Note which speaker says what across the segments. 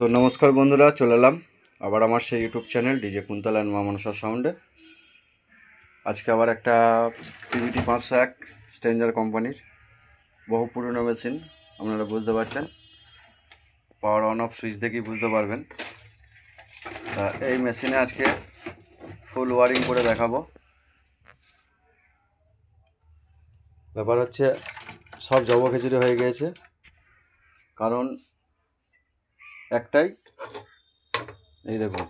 Speaker 1: তো নমস্কার বন্ধুরা, চলে এলাম আবার আমার সেই YouTube channel DJ Kuntal and Ma Manasa সাউন্ডে আজকে আবার একটা পিভিটি পাঁচশো এক স্ট্রেঞ্জার কোম্পানির বহু পুরনো মেশিন আপনারা বুঝতে পারছেন। পাওয়ার অন অফ সুইচ দেখেই বুঝতে পারবেন। তা এই মেশিনে আজকে ফুল ওয়ারিং করে দেখাবো। ব্যাপার হচ্ছে সব জব খিচুড়ি হয়ে গিয়েছে। কারণ একটাই। এই দেখুন।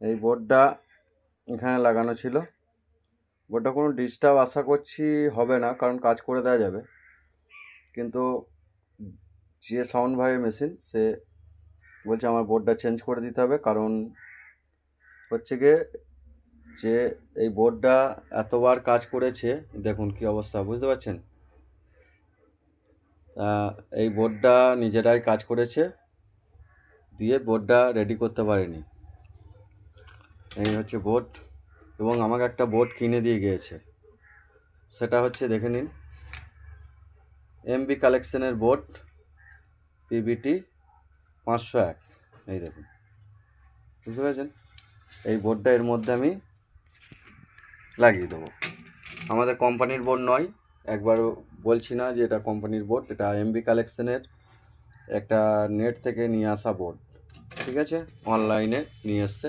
Speaker 1: এই বোর্ডটা এখানে লাগানো ছিল। বোর্ডটা কোনো ডিস্টার্ব আশা করছি হবে না, কারণ কাজ করে দেওয়া যাবে। কিন্তু যে সাউন্ড ভাইয়ের মেশিন সে বলছে আমার বোর্ডটা চেঞ্জ করে দিতে হবে, কারণ হচ্ছে গিয়ে যে এই বোর্ডটা এতবার কাজ করেছে, দেখুন কি অবস্থা, বুঝতে পারছেন? তা এই বোর্ডটা নিজেরাই কাজ করেছে, দিয়ে বোর্ডটা রেডি করতে পারেনি। এই হচ্ছে বোর্ড, এবং আমাকে একটা বোর্ড কিনে দিয়ে গিয়েছে। সেটা হচ্ছে, দেখে নিন এমবি কালেকশনের বোর্ড পিবিটি পাঁচশো এক। এই দেখুন, বুঝতে পেরেছেন? এই বোর্ডটা এর মধ্যে আমি লাগিয়ে দেবো। আমাদের কোম্পানির বোর্ড নয় একবারও বলছি না যে এটা কোম্পানির বোর্ড এটা এমবি কালেকশনের একটা নেট থেকে নিয়ে আসা বোর্ড ঠিক আছে? অনলাইনে নিয়ে এসছে।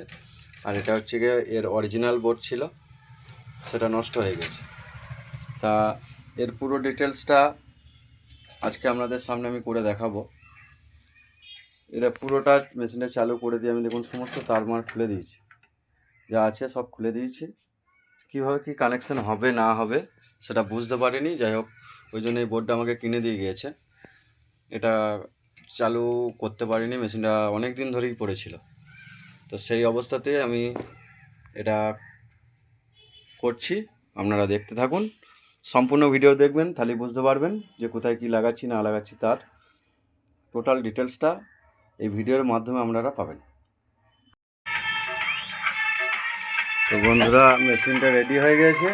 Speaker 1: আর এটা হচ্ছে গিয়ে এর অরিজিনাল বোর্ড ছিল, সেটা নষ্ট হয়ে গেছে। তা এর পুরো ডিটেলসটা আজকে আপনাদের সামনে আমি করে দেখাবো। এটা পুরোটা মেশিনটা চালু করে দিয়ে আমি দেখুন সমস্ত তার তারমার খুলে দিয়েছি। যা আছে সব খুলে দিয়েছি। কীভাবে কি কানেকশন হবে, না হবে সেটা বুঝতে পারিনি, যাই হোক। ওই জন্য এই বোর্ডটা আমাকে কিনে দিয়ে গিয়েছে। এটা চালু করতে পারিনি, মেশিনটা অনেক দিন ধরেই পড়েছিল। তো সেই অবস্থাতে আমি এটা করছি। আপনারা দেখতে থাকুন। সম্পূর্ণ ভিডিও দেখবেন, তাহলে বুঝতে পারবেন যে কোথায় কি লাগাচ্ছি, না লাগাচ্ছি তার টোটাল ডিটেলসটা এই ভিডিওর মাধ্যমে আপনারা পাবেন। তো বন্ধুরা, মেশিনটা রেডি হয়ে গেছে।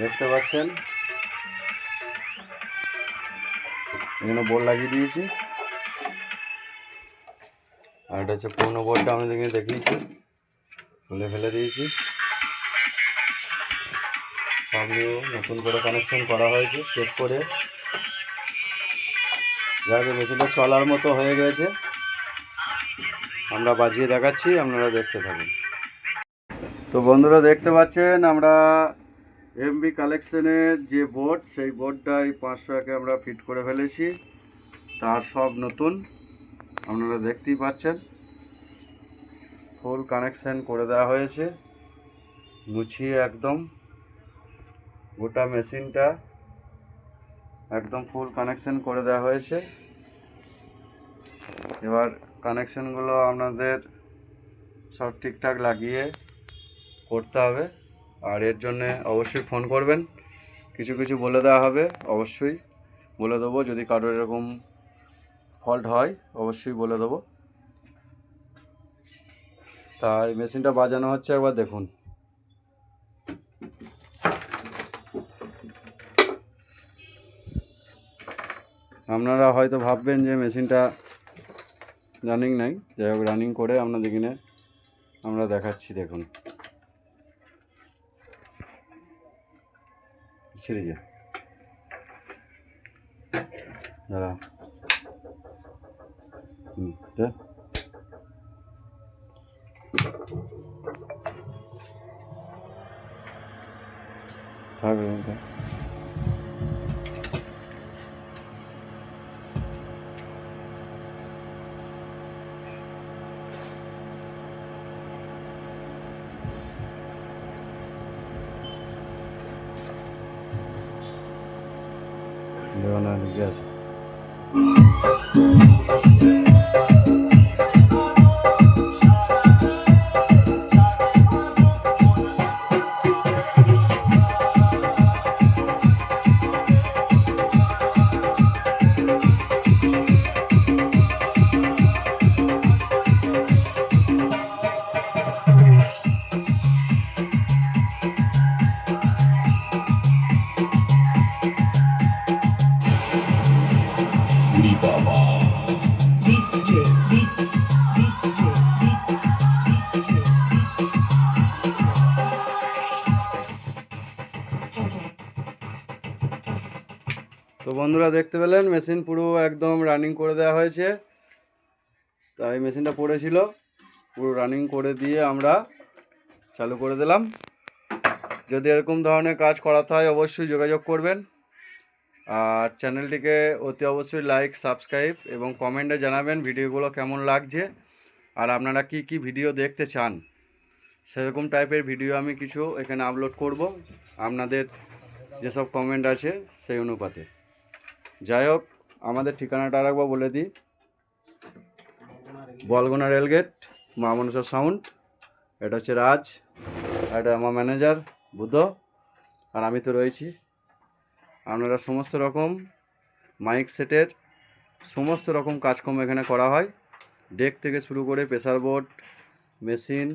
Speaker 1: দেখতে পাচ্ছেন? এখানে বোর্ড লাগিয়ে দিয়েছি। আর এটা হচ্ছে পুরোনো বোর্ডটা আমি দেখে দেখিয়েছি। খুলে ফেলে দিয়েছি। সব নিয়ে নতুন করে কানেকশন করা হয়েছে চেক করে। যাকে মেশিনটা চলার মতো হয়ে গেছে। আমরা বাজিয়ে দেখাচ্ছি, আপনারা দেখতে থাকুন। তো বন্ধুরা, দেখতে পাচ্ছেন, আমরা এমবি কালেকশনের যে বোর্ড সেই বোর্ডটা এই পাঁচশো একে আমরা ফিট করে ফেলেছি। তার সব নতুন, আপনারা দেখতেই পাচ্ছেন। ফুল কানেকশন করে দেওয়া হয়েছে। মুছিয়ে একদম। গোটা মেশিনটা একদম ফুল কানেকশন করে দেওয়া হয়েছে। এবার কানেকশনগুলো আপনাদের সব ঠিকঠাক লাগিয়ে করতে হবে। আর এর জন্যে অবশ্যই ফোন করবেন। কিছু কিছু বলে দেওয়া হবে, অবশ্যই। বলে দেবো, যদি কারোর এরকম ফল্ট হয়, অবশ্যই বলে দেবো। তা এই মেশিনটা বাজানো হচ্ছে, একবার দেখুন। আপনারা হয়তো ভাববেন যে মেশিনটা রানিং নাই। যাই হোক রানিং করে আপনাদের কিনে আমরা দেখাচ্ছি, দেখুন। ছিঁড়ে যা দাঁড়া হুম দে। থাক এরকম থাক। দেখো না ঢুকে আছে বন্ধুরা দেখতে পেলেন মেশিন পুরো একদম রানিং করে দেওয়া হয়েছে। তাই মেশিনটা পড়েছিল। পুরো রানিং করে দিয়ে আমরা চালু করে দিলাম। যদি এরকম ধরনের কাজ করাতে হয়, অবশ্যই যোগাযোগ করবেন। আর চ্যানেলটিকে অতি অবশ্যই লাইক সাবস্ক্রাইব এবং কমেন্টে জানাবেন ভিডিওগুলো কেমন লাগছে। আর আপনারা কি কি ভিডিও দেখতে চান? সেরকম টাইপের ভিডিও আমি কিছু এখানে আপলোড করব। আপনাদের যেসব কমেন্ট আছে, সেই অনুপাতে। যাই হোক, আমাদের ঠিকানাটা আরেকবার বলে দিই। বলগোনা রেলগেট মা মনসা সাউন্ড। এটা হচ্ছে রাজ, এটা আমার ম্যানেজার বুদ্ধ আর আমি তো রয়েছি। আপনারা সমস্ত রকম মাইক সেটের সমস্ত রকম কাজকর্ম এখানে করা হয়। ডেক থেকে শুরু করে প্রেসার বোর্ড, মেশিন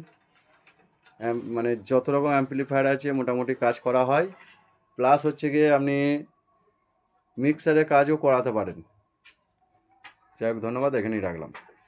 Speaker 1: মানে যত রকম অ্যাম্পলিফায়ার আছে, মোটামুটি কাজ করা হয়। প্লাস হচ্ছে গিয়ে আপনি মিক্সারের কাজও করাতে পারেন। যাই হোক ধন্যবাদ এখানেই রাখলাম।